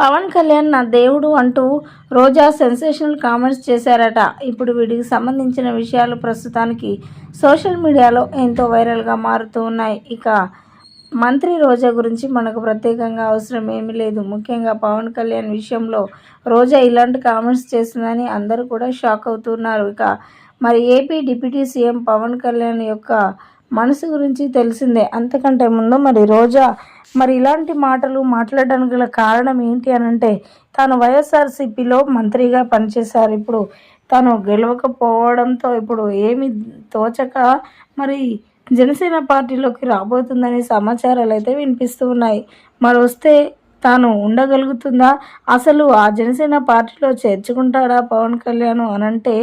పవన్ కళ్యాణ్ నా దేవుడు అంటూ రోజా సెన్సేషనల్ కామెంట్స్ చేశారట. ఇప్పుడు వీడికి సంబంధించిన విషయాలు ప్రస్తుతానికి సోషల్ మీడియాలో ఎంతో వైరల్గా మారుతూ ఉన్నాయి. ఇక మంత్రి రోజా గురించి మనకు ప్రత్యేకంగా అవసరం ఏమీ లేదు. ముఖ్యంగా పవన్ కళ్యాణ్ విషయంలో రోజా ఇలాంటి కామెంట్స్ చేసిందని అందరూ కూడా షాక్ అవుతున్నారు. ఇక మరి AP deputy CM Pawan Kalyan యొక్క మనసు గురించి తెలిసిందే. అంతకంటే ముందు మరి రోజా మరి ఇలాంటి మాటలు మాట్లాడడానికి గల కారణం ఏంటి అని అంటే తాను వైఎస్ఆర్సీపీలో మంత్రిగా పనిచేశారు. ఇప్పుడు తాను గెలవకపోవడంతో ఇప్పుడు ఏమి తోచక మరి జనసేన పార్టీలోకి రాబోతుందనే సమాచారాలు అయితే వినిపిస్తూ ఉన్నాయి. మరి వస్తే తాను ఉండగలుగుతుందా? అసలు ఆ జనసేన పార్టీలో చేర్చుకుంటాడా పవన్ కళ్యాణ్ అని అంటే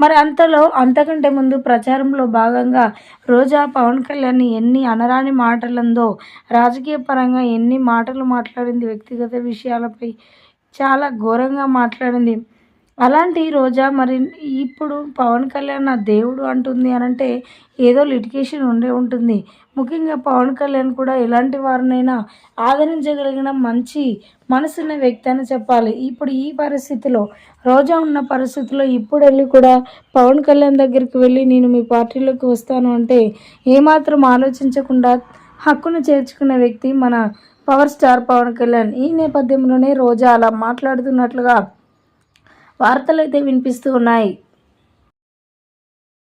మరి అంతలో అంతకంటే ముందు ప్రచారంలో భాగంగా రోజా పవన్ కళ్యాణ్ ఎన్ని అనరాని మాటలందో రాజకీయ పరంగా ఎన్ని మాటలు మాట్లాడింది వ్యక్తిగత విషయాలపై చాలా ఘోరంగా మాట్లాడింది. అలాంటి రోజా మరి ఇప్పుడు పవన్ కళ్యాణ్ నా దేవుడు అంటుంది అని అంటే ఏదో లిటికేషన్ ఉండే ఉంటుంది. ముఖ్యంగా పవన్ కళ్యాణ్ కూడా ఎలాంటి వారినైనా ఆదరించగలిగిన మంచి మనసున్న వ్యక్తి అని చెప్పాలి. ఇప్పుడు ఈ పరిస్థితిలో రోజా ఉన్న పరిస్థితిలో ఇప్పుడు వెళ్ళి కూడా పవన్ కళ్యాణ్ దగ్గరికి వెళ్ళి నేను మీ పార్టీలోకి వస్తాను అంటే ఏమాత్రం ఆలోచించకుండా హక్కును చేర్చుకున్న వ్యక్తి మన పవర్ స్టార్ పవన్ కళ్యాణ్. ఈ నేపథ్యంలోనే రోజా అలా మాట్లాడుతున్నట్లుగా వార్తలు అయితే వినిపిస్తూ ఉన్నాయి.